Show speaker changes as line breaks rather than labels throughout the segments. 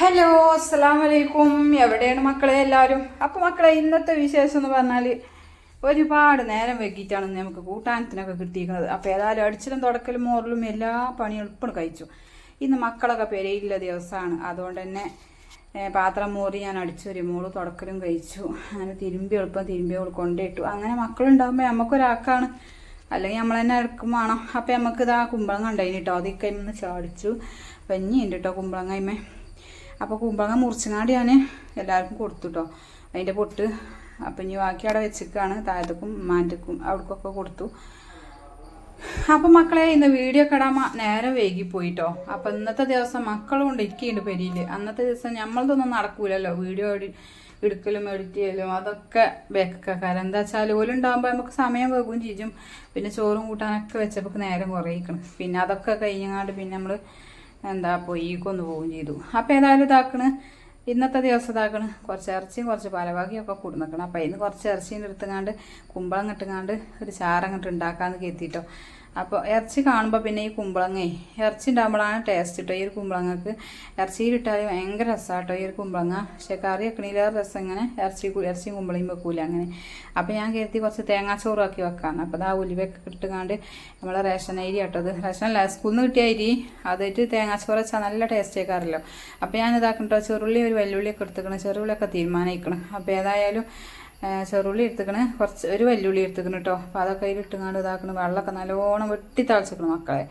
Hello അസ്സാം വലൈക്കും എവിടെയാണ് മക്കളെ എല്ലാവരും? അപ്പോൾ മക്കളെ ഇന്നത്തെ വിശേഷം എന്ന് പറഞ്ഞാൽ ഒരുപാട് നേരം വൈകിട്ടാണ് നമുക്ക് കൂട്ടാനത്തിനൊക്കെ കിട്ടിയിരിക്കുന്നത്. അപ്പോൾ ഏതായാലും അടിച്ചിലും തുടക്കലും മോറിലും എല്ലാ പണിയും എളുപ്പം കഴിച്ചു. ഇന്ന് മക്കളൊക്കെ പെരയില്ല ദിവസമാണ്. അതുകൊണ്ട് തന്നെ പാത്രം മോറി ഞാൻ അടിച്ചൊരു മോൾ തുടക്കലും കഴിച്ചു. അങ്ങനെ തിരുമ്പി എളുപ്പം തിരുമ്പി അവൾ കൊണ്ടിട്ടു. അങ്ങനെ മക്കളുണ്ടാകുമ്പോൾ നമുക്കൊരാക്കാണ് അല്ലെങ്കിൽ നമ്മൾ തന്നെ എടുക്കും വേണം. അപ്പം നമുക്ക് ഇതാ കുമ്പളങ്ങ ഉണ്ടായിന് കേട്ടോ അതിൽ ഒന്ന് ചാടിച്ചു. പഞ്ഞിയുണ്ട് കേട്ടോ കുമ്പളങ്ങയ്മേ അപ്പോൾ കുമ്പളങ്ങ മുറിച്ചങ്ങാണ്ട് ഞാൻ എല്ലാവർക്കും കൊടുത്തു കേട്ടോ അതിന്റെ പൊട്ട് അപ്പം ഇനി ബാക്കി അവിടെ വെച്ചിക്കാണ്. താഴത്തേക്കും മാറ്റക്കും അവിടേക്കൊക്കെ കൊടുത്തു. അപ്പം മക്കളെ ഇന്ന് വീഡിയോ കടാൻ നേരം വൈകിപ്പോയിട്ടോ. അപ്പം ഇന്നത്തെ ദിവസം മക്കളും കൊണ്ട് ഇരിക്കുന്നുണ്ട് പെരിയിൽ അന്നത്തെ ദിവസം നമ്മളതൊന്നും നടക്കൂലല്ലോ. വീഡിയോ എടുക്കലും എഡിറ്റ് ചെയ്യലും അതൊക്കെ ബേക്കക്കാരം എന്താ വെച്ചാൽ ഓലുണ്ടാകുമ്പോൾ നമുക്ക് സമയം വൈകും ചെയ്യും. പിന്നെ ചോറും കൂട്ടാനൊക്കെ വെച്ചപ്പോൾ നേരം കുറയിക്കണം. പിന്നെ അതൊക്കെ കഴിഞ്ഞങ്ങാണ്ട് പിന്നെ നമ്മൾ എന്താ പൊയ്ക്കൊന്ന് പോവുകയും ചെയ്തു. അപ്പം ഏതായാലും ഇതാക്കണ്. ഇന്നത്തെ ദിവസം ഇതാക്കണ്. കുറച്ച് ഇറച്ചിയും കുറച്ച് പലവകയൊക്കെ കൊടുന്നിക്കണം. അപ്പം അതിന് കുറച്ച് ഇറച്ചിയും എടുത്തുങ്ങാണ്ട് കുമ്പളം കിട്ടുങ്ങാണ്ട് ഒരു ചാറങ്ങോട്ട് ഉണ്ടാക്കാമെന്ന് കരുതിട്ടോ. അപ്പോൾ ഇറച്ചി കാണുമ്പോൾ പിന്നെ ഈ കുമ്പളങ്ങേ ഇറച്ചി ഉണ്ടാകുമ്പോഴാണ് ടേസ്റ്റ് കിട്ടുക ഈ ഒരു കുമ്പളങ്ങക്ക് ഇറച്ചിയിലിട്ടാൽ ഭയങ്കര രസമാട്ടോ ഈ ഒരു കുമ്പളങ്ങ. പക്ഷെ കറി വെക്കണില്ല രസം ഇങ്ങനെ ഇറച്ചി ഇറച്ചിയും കുമ്പളയും വെക്കൂല അങ്ങനെ. അപ്പോൾ ഞാൻ കരുതി കുറച്ച് തേങ്ങാച്ചോറാക്കി വെക്കാമെന്ന് അപ്പോൾ ആ ഉലുവയൊക്കെ ഇട്ടുങ്ങാണ്ട് നമ്മളെ റേഷൻ അരി കേട്ടത് റേഷൻ അല്ല സ്കൂളിൽ നിന്ന് കിട്ടിയ അരി. അതായിട്ട് തേങ്ങാച്ചോറ് വെച്ചാൽ നല്ല ടേസ്റ്റ് ആക്കാറല്ലോ അപ്പോൾ ഞാൻ ഇതാക്കണ്ടോ ചെറുള്ളി ഒരു വെല്ലുള്ളിയൊക്കെ എടുത്തുക്കണം. ചെറുള്ളിയൊക്കെ തീരുമാനിക്കണം. അപ്പോൾ ഏതായാലും ചെറുള്ളി എടുത്തുക്കണ്. കുറച്ച് ഒരു വെല്ലുള്ളി എടുത്തുക്കണ് കേട്ടോ അപ്പോൾ അതൊക്കെ അതിൽ ഇട്ടുങ്ങാണ്ട് ഇതാക്കണം. വെള്ളമൊക്കെ നല്ലോണം വെട്ടി തളിച്ചിക്കണം മക്കളെ.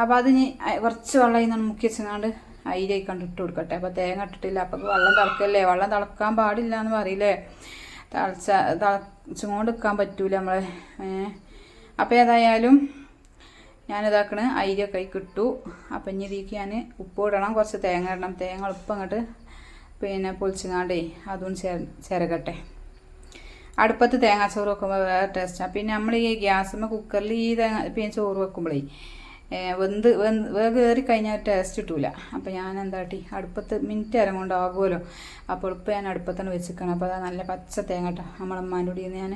അപ്പോൾ അത് ഇനി കുറച്ച് വെള്ളം ഇന്നാണ് മുക്കി വെച്ചങ്ങാണ്ട് അയിലേക്ക് കണ്ട് ഇട്ട് കൊടുക്കട്ടെ. അപ്പോൾ തേങ്ങ ഇട്ടിട്ടില്ല. അപ്പോൾ വെള്ളം തിളക്കല്ലേ? വെള്ളം തിളക്കാൻ പാടില്ല എന്ന് പറയില്ലേ? തിളച്ച തിളച്ചുകൊണ്ട് നിൽക്കാൻ പറ്റൂല നമ്മളെ. അപ്പോൾ ഏതായാലും ഞാനിതാക്കണ് അരിയൊക്കെ കിട്ടു അപ്പം ഇനി ഇതിലേക്ക് ഞാൻ ഉപ്പ് ഇടണം. കുറച്ച് തേങ്ങ ഇടണം. തേങ്ങ ഉപ്പ് അങ്ങോട്ട് പിന്നെ പൊളിച്ചങ്ങാണ്ടേ അതും ചേർ ചിരകട്ടെ. അടുപ്പത്ത് തേങ്ങാച്ചോറ് വെക്കുമ്പോൾ വേറെ ടേസ്റ്റാണ് പിന്നെ നമ്മൾ ഈ ഗ്യാസുമ്മ കുക്കറിൽ ഈ തേങ്ങ പിന്നെ ചോറ് വെക്കുമ്പോഴേ വെന്ത് വെന്ത് കയറി കഴിഞ്ഞാൽ ടേസ്റ്റ് കിട്ടൂല. അപ്പോൾ ഞാൻ എന്താട്ടി അടുപ്പത്ത് മിനിറ്റ് നേരം കൊണ്ടാകുമല്ലോ അപ്പോൾ എളുപ്പം ഞാൻ അടുപ്പത്താണ് വെച്ചിരിക്കണം അപ്പോൾ അതാ നല്ല പച്ച തേങ്ങ കേട്ടോ നമ്മളമ്മാന്റെ കൂടി ഞാൻ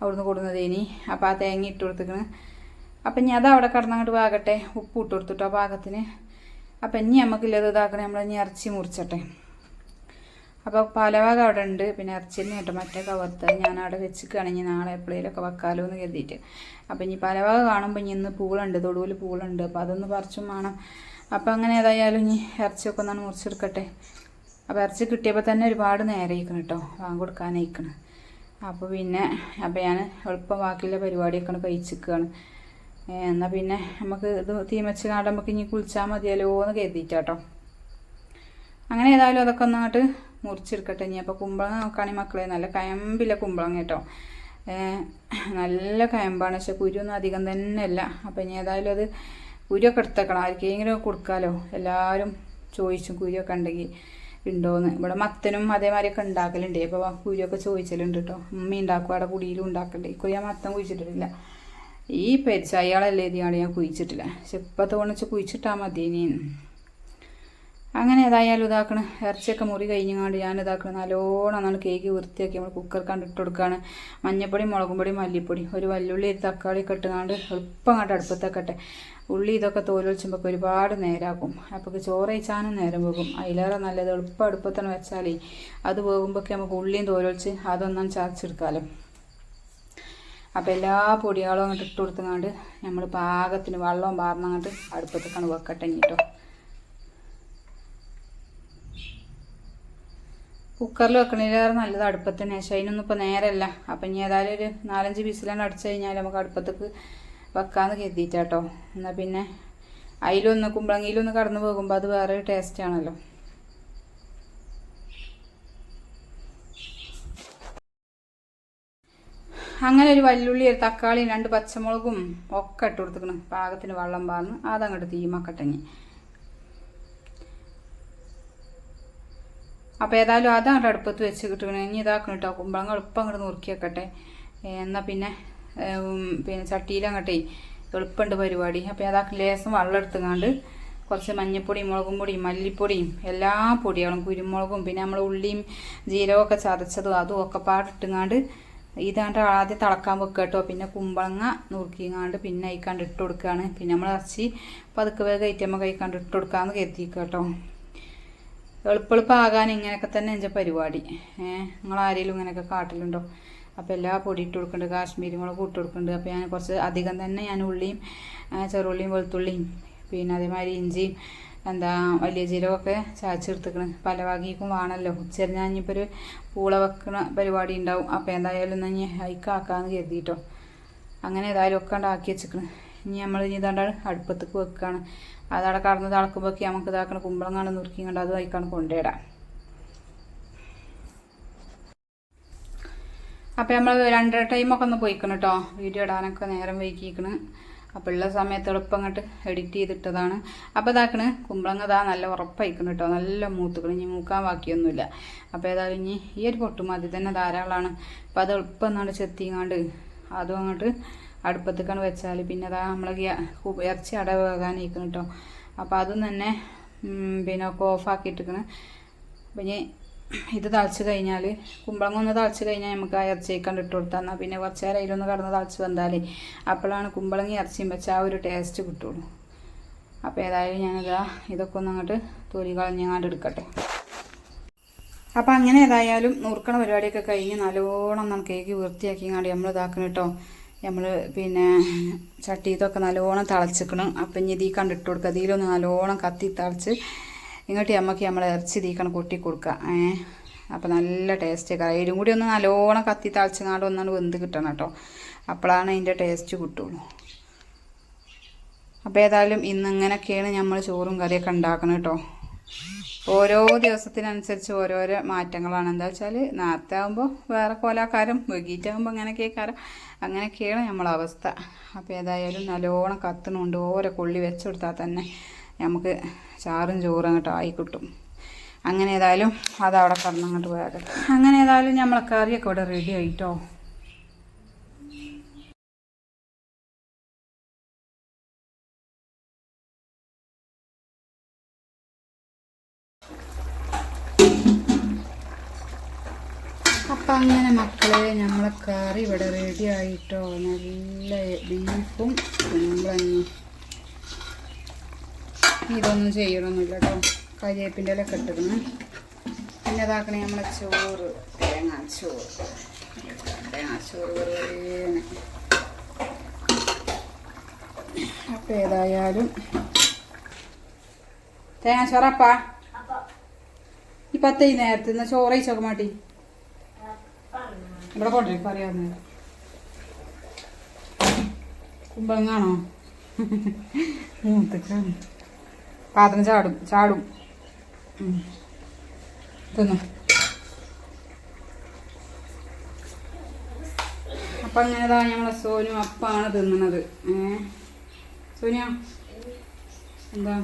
അവിടുന്ന് കൊടുക്കുന്നത് ഇനി അപ്പോൾ ആ തേങ്ങ ഇട്ട് കൊടുത്തിക്കണ്. അപ്പം ഇനി അത് അവിടെ കിടന്നങ്ങോട്ട് പാകട്ടെ ഉപ്പ് ഇട്ട് കൊടുത്തിട്ടോ പാകത്തിന്. അപ്പം ഇനി നമുക്കില്ലത് ഇതാക്കണേ. നമ്മൾ ഇനി ഇറച്ചി മുറിച്ചട്ടെ. അപ്പോൾ പലവക അവിടെ ഉണ്ട്. പിന്നെ ഇറച്ചിന് കേട്ടോ മറ്റേ കവർത്ത് ഞാൻ അവിടെ വെച്ചിക്കുകയാണെങ്കിൽ നാളെ എപ്പോഴേലൊക്കെ വെക്കാലോ എന്ന് കരുതിയിട്ട്. അപ്പം ഇനി പലവക കാണുമ്പോൾ ഇനി ഇന്ന് പൂളുണ്ട്. തൊടുവിൽ പൂളുണ്ട്. അപ്പോൾ അതൊന്ന് പറിച്ചും വേണം. അപ്പോൾ അങ്ങനെ ഏതായാലും ഇനി ഇറച്ചിയൊക്കെ ഒന്നാണ് മുറിച്ചെടുക്കട്ടെ. അപ്പോൾ ഇറച്ചി കിട്ടിയപ്പോൾ തന്നെ ഒരുപാട് നേരമായിക്കണം കേട്ടോ വാങ്ങി കൊടുക്കാനായിക്കണം. അപ്പോൾ പിന്നെ അപ്പോൾ ഞാൻ എളുപ്പം ബാക്കിയുള്ള പരിപാടിയൊക്കെ കഴിച്ചിരിക്കുകയാണ് എന്നാൽ പിന്നെ നമുക്ക് ഇത് തീമച്ച് കാണുമ്പോൾ നമുക്ക് ഇനി കുളിച്ചാൽ മതിയല്ലോ എന്ന് കരുതിയിട്ടാട്ടോ അങ്ങനെ ഏതായാലും അതൊക്കെ ഒന്ന് അങ്ങോട്ട് മുറിച്ചെടുക്കട്ടെ. ഇനി അപ്പോൾ കുമ്പളം നോക്കുകയാണെങ്കിൽ മക്കളെ. നല്ല കയമ്പില്ല കുമ്പളം കേട്ടോ. നല്ല കയമ്പാണ്. പക്ഷെ കുരുവൊന്നും അധികം തന്നെ അല്ല അപ്പം ഇനി ഏതായാലും അത് കുരുവൊക്കെ എടുത്തേക്കണം. ആർക്കെങ്കിലും കൊടുക്കാമല്ലോ എല്ലാവരും ചോദിച്ചു കുരുവൊക്കെ ഉണ്ടെങ്കിൽ ഉണ്ടോയെന്ന് ഇവിടെ മത്തനും അതേമാതിരിയൊക്കെ ഉണ്ടാക്കലുണ്ട്. അപ്പോൾ കുരുവൊക്കെ ചോദിച്ചലുണ്ട് കേട്ടോ. ഉമ്മ ഉണ്ടാക്കും. അവിടെ കുടിയിലും ഉണ്ടാക്കണ്ടേ ഇക്കുറി ഞാൻ മത്തം കുഴിച്ചിട്ടില്ല ഈ പെരിച്ചായാളല്ലേ ഇതിയാണ് ഞാൻ കുഴിച്ചിട്ടില്ല. പക്ഷെ ഇപ്പം തോന്നിച്ച് കുഴിച്ചിട്ടാൽ മതി ഇനി അങ്ങനെ ഏതായാലും ഇതാക്കണം. ഇറച്ചിയൊക്കെ മുറി കഴിഞ്ഞങ്ങാണ്ട് ഞാൻ ഇതാക്കണം നല്ലോണം നമ്മൾ കേക്ക് വൃത്തിയാക്കി നമ്മൾ കുക്കർ കണ്ടിട്ട് കൊടുക്കുകയാണ് മഞ്ഞപ്പൊടി മുളകും പൊടി മല്ലിപ്പൊടി. ഒരു വല്ലുള്ളി തക്കാളി ഒക്കെ എളുപ്പം അങ്ങോട്ട് അടുപ്പത്തേക്കട്ടെ. ഉള്ളി ഇതൊക്കെ തോലൊളിച്ചുമ്പോൾ ഒരുപാട് നേരാക്കും. അപ്പോൾ ചോറ് അയച്ചാനും നേരം പോകും. അതിലേറെ നല്ലത് എളുപ്പം അടുപ്പത്തന്നെ വെച്ചാലേ അത് പോകുമ്പോഴൊക്കെ നമുക്ക് ഉള്ളിയും തോലൊളിച്ച് അതൊന്നും ചതച്ചെടുക്കാമല്ലോ അപ്പോൾ എല്ലാ പൊടികളും അങ്ങോട്ട് ഇട്ട് കൊടുത്തങ്ങാണ്ട് നമ്മൾ പാകത്തിന് വെള്ളവും പാർന്നങ്ങോട്ട് അടുപ്പത്തേക്കാണ് വെക്കട്ടെ കേട്ടോ കുക്കറിൽ വെക്കണേലേറെ നല്ലത് അടുപ്പത്ത് തന്നെ പക്ഷേ അതിനൊന്നും ഇപ്പോൾ നേരമല്ല അപ്പം ഇനി ഏതായാലും ഒരു നാലഞ്ച് പീസിലാണ് അടിച്ചു കഴിഞ്ഞാൽ നമുക്ക് അടുപ്പത്തേക്ക് വെക്കാമെന്ന് കരുതിയിട്ടാട്ടോ എന്നാൽ പിന്നെ അതിലൊന്ന് കുമ്പളങ്ങിയിലൊന്ന് കടന്നു പോകുമ്പോൾ അത് വേറെ ടേസ്റ്റ് ആണല്ലോ. അങ്ങനെ ഒരു വല്ലുള്ളി ഒരു തക്കാളിയും രണ്ട് പച്ചമുളകും ഒക്കെ ഇട്ട് കൊടുത്തിക്കണം പാകത്തിന് വെള്ളം പാർന്ന്. അതങ്ങോട്ട് തീമക്കട്ടങ്ങി അപ്പോൾ ഏതായാലും അതങ്ങോട്ട് അടുപ്പത്ത് വെച്ച് കിട്ടുകയാണ് ഇനി ഇതാക്കണം കേട്ടോ. കുമ്പളങ്ങ എളുപ്പം അങ്ങോട്ട് നുറുക്കി വെക്കട്ടെ എന്നാൽ പിന്നെ പിന്നെ ചട്ടിയിൽ അങ്ങോട്ടേ എളുപ്പമുണ്ട് പരിപാടി. അപ്പോൾ ഏതാക്കും ലേസം വെള്ളം കുറച്ച് മഞ്ഞപ്പൊടിയും മുളകും പൊടിയും മല്ലിപ്പൊടിയും എല്ലാ പൊടികളും കുരുമുളകും പിന്നെ നമ്മൾ ഉള്ളിയും ജീരകമൊക്കെ ചതച്ചതും അതും ഒക്കെ പാടിട്ടുങ്ങാണ്ട് ഇതാണ്ട് ആദ്യം തിളക്കാൻ വെക്കുക കേട്ടോ. പിന്നെ കുമ്പളങ്ങ നുറുക്കിങ്ങാണ്ട് പിന്നെ അയക്കാണ്ട് ഇട്ട് കൊടുക്കുകയാണ്. പിന്നെ നമ്മൾ ഇറച്ചി പതുക്കെ വേഗം കയറ്റുമ്പോൾ കഴിക്കാണ്ട് ഇട്ട് കൊടുക്കാമെന്ന് കരുതിക്കുക കേട്ടോ. എളുപ്പെളുപ്പാകാൻ ഇങ്ങനെയൊക്കെ തന്നെ എന്റെ പരിപാടി. ഏഹ് ആരെങ്കിലും ഇങ്ങനെയൊക്കെ കാട്ടിലുണ്ടോ? അപ്പോൾ എല്ലാ പൊടി ഇട്ട് കൊടുക്കുന്നുണ്ട് കാശ്മീരി മുളക് ഇട്ട് കൊടുക്കുന്നുണ്ട് അപ്പോൾ ഞാൻ കുറച്ച് അധികം തന്നെ ഞാൻ ഉള്ളിയും ചെറുള്ളിയും വെളുത്തുള്ളിയും പിന്നെ അതേമാതിരി ഇഞ്ചിയും എന്താ വലിയ ജീരകമൊക്കെ ചാച്ചെടുത്തിക്കണ് പല വകയ്ക്കും വേണമല്ലോ. ഉച്ചരി ഞാൻ ഇനിയിപ്പോൾ ഒരു പൂള വെക്കണ പരിപാടി ഉണ്ടാവും. അപ്പോൾ എന്തായാലും എന്നാൽ ഇനി ഹൈക്കാക്കാന്ന് കരുതിയിട്ടോ അങ്ങനെ ഏതായാലും ഒക്കെ ഉണ്ടാക്കി വെച്ചിക്കണ്. ഇനി നമ്മൾ ഇനി ഇതാണ്ട് അടുപ്പത്തേക്ക് വെക്കുകയാണ് അതവിടെ കടന്ന് തിളക്കുമ്പോഴേക്ക് നമുക്ക് ഇതാക്കണ കുമ്പളങ്ങാണ് നുറുക്കി കണ്ട് അത് വൈക്കാണ് കൊണ്ടുവരാം. അപ്പോൾ നമ്മൾ രണ്ടര ടൈമൊക്കെ ഒന്ന് പോയിക്കണം കേട്ടോ വീഡിയോ ഇടാനൊക്കെ നേരം വൈകിക്കണ്. അപ്പോൾ ഉള്ള സമയത്ത് എളുപ്പം അങ്ങോട്ട് എഡിറ്റ് ചെയ്തിട്ടതാണ്. അപ്പോൾ ഇതാക്കണ് കുമ്പളങ്ങ ഇതാ നല്ല ഉറപ്പായിക്കണം കേട്ടോ നല്ല മൂത്തുക്കണം. ഇനി മൂക്കാൻ ബാക്കിയൊന്നുമില്ല. അപ്പോൾ ഏതായാലും ഇനി ഈ ഒരു പൊട്ടുമതി തന്നെ ധാരാളമാണ്. അപ്പോൾ അത് എളുപ്പം എന്നാണ് ചെത്തിങ്ങാണ്ട് അതും അങ്ങോട്ട് അടുപ്പത്തേക്കാണ് വെച്ചാൽ പിന്നെ അതാ നമ്മളെ ഇറച്ചി അട വേകാനിരിക്കണം കേട്ടോ അപ്പോൾ അതും തന്നെ പിന്നെ ഒക്കെ ഓഫാക്കിയിട്ടിരിക്കണം. അപ്പം ഇത് തളിച്ച് കഴിഞ്ഞാൽ കുമ്പളങ്ങ ഒന്ന് തളിച്ച് കഴിഞ്ഞാൽ നമുക്ക് ആ ഇറച്ചിയേക്കാണ്ട് ഇട്ട് കൊടുത്താൽ എന്നാൽ പിന്നെ കുറച്ച് നേരം അതിലൊന്ന് കടന്ന് തളിച്ച് വന്നാലേ അപ്പോഴാണ് കുമ്പളങ്ങി ഇറച്ചിയും വെച്ചാൽ ആ ഒരു ടേസ്റ്റ് കിട്ടുള്ളൂ. അപ്പോൾ ഏതായാലും ഞാനിതാ ഇതൊക്കെ ഒന്ന് അങ്ങോട്ട് തൊലി കളഞ്ഞങ്ങാണ്ട് എടുക്കട്ടെ. അപ്പോൾ അങ്ങനെ ഏതായാലും നുറുക്കണ പരിപാടിയൊക്കെ കഴിഞ്ഞ് നല്ലോണം നമുക്ക് കേക്ക് വൃത്തിയാക്കിങ്ങാണ്ട് നമ്മൾ ഇതാക്കണം കേട്ടോ നമ്മൾ പിന്നെ ചട്ടി ഇതൊക്കെ നല്ലോണം തിളച്ചിക്കണം. അപ്പം ഇനി ഇതീ കണ്ടിട്ട് കൊടുക്കുക ഇതിലൊന്ന് നല്ലോണം കത്തി തിളച്ച് ഇങ്ങോട്ട് നമുക്ക് നമ്മൾ ഇറച്ചി തീക്കണം കൊട്ടി കൊടുക്കുക ഏഹ് അപ്പം നല്ല ടേസ്റ്റ്. അതിലും കൂടി ഒന്ന് നല്ലോണം കത്തി തിളച്ചങ്ങാണ്ട് ഒന്നാണ് വെന്ത് കിട്ടണം കേട്ടോ അപ്പോഴാണ് അതിന്റെ ടേസ്റ്റ് കിട്ടുള്ളൂ. അപ്പോൾ ഏതായാലും ഇന്ന് ഇങ്ങനെയൊക്കെയാണ് നമ്മൾ ചോറും കറിയൊക്കെ ഉണ്ടാക്കണം കേട്ടോ ഓരോ ദിവസത്തിനനുസരിച്ച് ഓരോരോ മാറ്റങ്ങളാണ്. എന്താ വെച്ചാൽ നേരത്തെ ആകുമ്പോൾ വേറെ കോലാക്കാരം വൈകിട്ടാകുമ്പോൾ അങ്ങനെയൊക്കെ കാരം അങ്ങനെയൊക്കെയാണ് നമ്മളെ അവസ്ഥ. അപ്പോൾ ഏതായാലും നല്ലോണം കത്തണുണ്ട്. ഓരോ കൊള്ളി വെച്ച് കൊടുത്താൽ തന്നെ നമുക്ക് ചാറും ചോറും അങ്ങോട്ട് ആയി കിട്ടും. അങ്ങനെ ഏതായാലും അതവിടെ കടന്നങ്ങോട്ട് പോയാൽ അങ്ങനെ ഏതായാലും നമ്മളെ കറിയൊക്കെ ഇവിടെ റെഡി ആയിട്ടോ? അപ്പം അങ്ങനെ മക്കളെ നമ്മളെ കറി ഇവിടെ റെഡി ആയിട്ടോ? നല്ല ബീഫും കുമ്പളങ്ങി ഇതൊന്നും ചെയ്യണമൊന്നുമില്ല കേട്ടോ കരിയേപ്പിന്റെ ഇല കെട്ടിക്കണം പിന്നെ ഇതാക്കണേ നമ്മളെ ചോറ്. തേങ്ങാച്ചോറ് തേങ്ങ ചോറ് അപ്പം ഏതായാലും തേങ്ങ ഈ പത്ത് ഈ നേരത്തെ ചോറ് ചോക്കമാട്ടി മാട്ടി. ഇവിടെ കൊണ്ടുവരും പറയാവുന്ന കുമ്പളങ്ങാണോ? മൂത്തക്കാണ്. പാത്രം ചാടും ചാടും. തിന്നു. അപ്പം അങ്ങനെതാ ഞങ്ങളെ സോനു അപ്പാണ് തിന്നണത്. ഏ? സോനിയ എന്താ?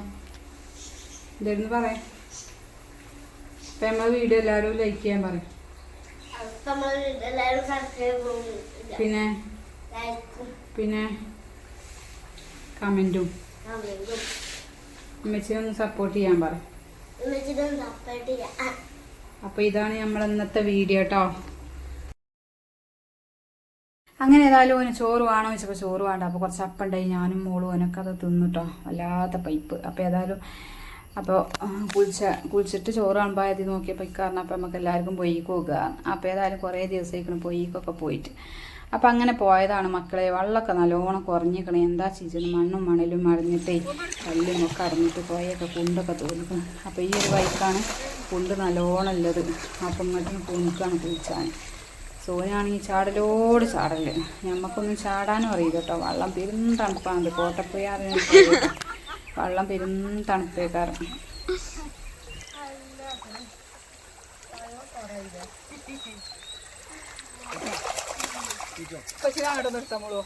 എന്തായിരുന്നു പറയാം അപ്പം നമ്മളെ വീഡിയോ എല്ലാവരും ലൈക്ക് ചെയ്യാൻ പറയും പിന്നെ? പിന്നെ?
കമന്റും
കമന്റും. അമ്മച്ചിനൊന്ന് സപ്പോർട്ട് ചെയ്യാൻ പറ. അപ്പോൾ ഇതാണ് നമ്മൾ ഇന്നത്തെ വീഡിയോ കേട്ടോ അങ്ങനെ ഏതായാലും ഓന് ചോറ് വേണോ ചോറ് വേണ്ട. അപ്പോൾ കുറച്ച് അപ്പുണ്ടായി ഞാനും മോളും ഓനൊക്കെ അത് തിന്നിട്ടോ. വല്ലാത്ത പൈപ്പ്. അപ്പോൾ ഏതായാലും അപ്പോൾ കുളിച്ച കുളിച്ചിട്ട് ചോറ് കാണുമ്പോൾ നോക്കിയപ്പോൾ ഇക്കാരണം അപ്പോൾ നമുക്ക് എല്ലാവർക്കും പൊയ്ക്ക് അപ്പോൾ ഏതായാലും കുറേ ദിവസമായിരിക്കണം പൊയ്ക്കൊക്കെ പോയിട്ട്. അപ്പം അങ്ങനെ പോയതാണ് മക്കളെ. വെള്ളമൊക്കെ നല്ലോണം കുറഞ്ഞിരിക്കണം എന്താ ചെയ്തത് മണ്ണും മണലും മറിഞ്ഞിട്ടേ കല്ലും ഒക്കെ അടഞ്ഞിട്ട് പോയൊക്കെ കുണ്ടൊക്കെ തോന്നിക്കണം. അപ്പോൾ ഈ ഒരു വൈക്കാണ് കുണ്ട് നല്ലോണം ഉള്ളത്. അപ്പം ഇങ്ങോട്ടും കുണിക്കാണ് കുളിച്ചാൻ സോനാണെങ്കിൽ ചാടലോട് ചാടൽ. നമുക്കൊന്നും ചാടാനും അറിയില്ല കേട്ടോ. വെള്ളം പെരും തണുപ്പാണ്. കോട്ടപ്പുയാറിന് വെള്ളം പെരും തണുപ്പേക്കാരം. അങ്ങോട്ട് നിർത്താൻ മോളോ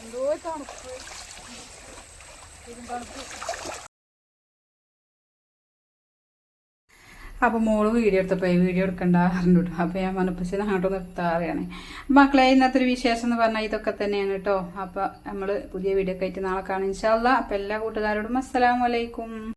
എന്തോ തണുപ്പ്. തണുപ്പ്. അപ്പോൾ മോൾ വീഡിയോ എടുത്തപ്പോൾ വീഡിയോ എടുക്കണ്ട അറിഞ്ഞു അപ്പോൾ ഞാൻ മനപ്പിച്ചത് അങ്ങോട്ട് നിർത്താറിയാണ്. മക്കളെ ഇന്നത്തെ ഒരു വിശേഷം എന്ന് പറഞ്ഞാൽ ഇതൊക്കെ തന്നെയാണ് കേട്ടോ അപ്പോൾ നമ്മൾ പുതിയ വീഡിയോ ഒക്കെ ആയിട്ട് നാളെ കാണാം. ഇൻഷാല്ല അപ്പോൾ എല്ലാ കൂട്ടുകാരോടും അസ്സലാമലൈക്കും